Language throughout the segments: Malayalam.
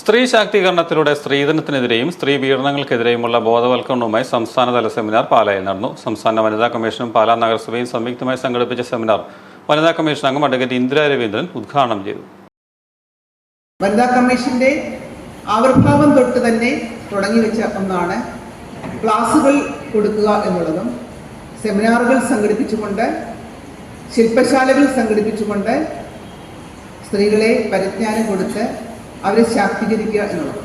സ്ത്രീ ശാക്തീകരണത്തിലൂടെ സ്ത്രീധനത്തിനെതിരെയും സ്ത്രീ പീഡനങ്ങൾക്കെതിരെയുമുള്ള ബോധവൽക്കരണവുമായി സംസ്ഥാനതല സെമിനാർ പാലായിൽ നടന്നു. സംസ്ഥാന വനിതാ കമ്മീഷനും പാലാ നഗരസഭയും സംയുക്തമായി സംഘടിപ്പിച്ച സെമിനാർ വനിതാ കമ്മീഷൻ അംഗം അഡ്വക്കേറ്റ് ഇന്ദിരാ രവീന്ദ്രൻ ഉദ്ഘാടനം ചെയ്തു. വനിതാ കമ്മീഷന്റെ ആവിർഭാവം തൊട്ട് തന്നെ തുടങ്ങി വെച്ച ഒന്നാണ് ക്ലാസുകൾ കൊടുക്കുക എന്നുള്ളതും സെമിനാറുകൾ സംഘടിപ്പിച്ചുകൊണ്ട് ശില്പശാലകൾ സംഘടിപ്പിച്ചുകൊണ്ട് സ്ത്രീകളെ പരിജ്ഞാനം കൊടുത്ത് അവരെ ശാക്തീകരിക്കുക എന്നുള്ളത്.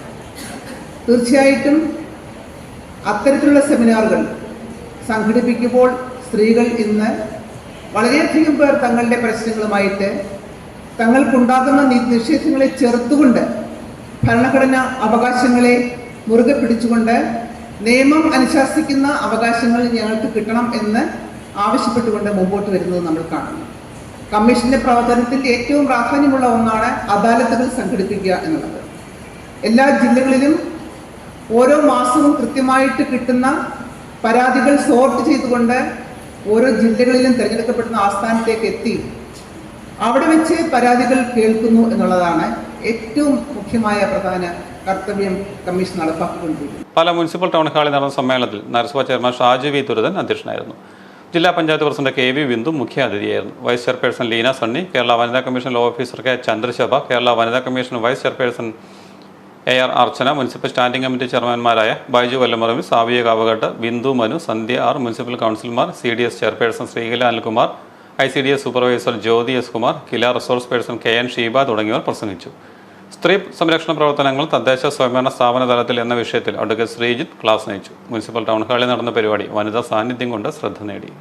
തീർച്ചയായിട്ടും അത്തരത്തിലുള്ള സെമിനാറുകൾ സംഘടിപ്പിക്കുമ്പോൾ സ്ത്രീകൾ ഇന്ന് വളരെയധികം പേർ തങ്ങളുടെ പ്രശ്നങ്ങളുമായിട്ട് തങ്ങൾക്കുണ്ടാകുന്ന നിഷേധങ്ങളെ ചെറുത്തുകൊണ്ട് ഭരണഘടന അവകാശങ്ങളെ മുറുകെ പിടിച്ചുകൊണ്ട് നിയമം അനുശാസിക്കുന്ന അവകാശങ്ങൾ ഞങ്ങൾക്ക് കിട്ടണം എന്ന് ആവശ്യപ്പെട്ടുകൊണ്ട് മുമ്പോട്ട് വരുന്നത് നമ്മൾ കാണുന്നു. കമ്മീഷന്റെ പ്രവർത്തനത്തിന്റെ ഏറ്റവും പ്രാധാന്യമുള്ള ഒന്നാണ് അദാലത്തുകൾ സംഘടിപ്പിക്കുക എന്നുള്ളത്. എല്ലാ ജില്ലകളിലും ഓരോ മാസവും കൃത്യമായിട്ട് കിട്ടുന്ന പരാതികൾ സോർട്ട് ചെയ്തുകൊണ്ട് ഓരോ ജില്ലകളിലും തിരഞ്ഞെടുക്കപ്പെടുന്ന ആസ്ഥാനത്തേക്ക് എത്തി അവിടെ വെച്ച് പരാതികൾ കേൾക്കുന്നു എന്നുള്ളതാണ് ഏറ്റവും മുഖ്യമായ പ്രധാന കർത്തവ്യം കമ്മീഷൻ നടപ്പാക്കിക്കൊണ്ടിരിക്കുന്നത്. പല മുനിസിപ്പൽ ടൗൺ ഹാളിൽ നടന്ന സമ്മേളനത്തിൽ നഗരസഭാ ചെയർമാൻ ഷാജി വി ദുരിതൻ അധ്യക്ഷനായിരുന്നു. ജില്ലാ panchayat president K V Bindu മുഖ്യാതിഥിയായിരുന്നു. Vice chairperson Leena Sunny Kerala വനിതാ commission law officer K Chandrashobha Kerala വനിതാ commission vice chairperson A R Archana municipal standing committee ചെയർമാൻമാരായ Baiju Vallamaravi Saviya Kavaghat Bindu Manu Sandhya R municipal കൗൺസിലർമാർ C D S chairperson Sreekala Anilkumar I C D S supervisor Jyothi S Kumar KILA resource person K N Sheeba തുടങ്ങിയവർ പ്രസംഗിച്ചു. സ്ത്രീ സംരക്ഷണ പ്രവർത്തനങ്ങൾ തദ്ദേശ സ്വയംഭരണ സ്ഥാപന തലത്തിൽ എന്ന വിഷയത്തിൽ അഡ്വക്കേറ്റ് ശ്രീജിത്ത് ക്ലാസ് നയിച്ചു. മുനിസിപ്പൽ ടൗൺ ഹാളിൽ നടന്ന പരിപാടി വനിതാ സാന്നിധ്യം കൊണ്ട് ശ്രദ്ധ നേടി.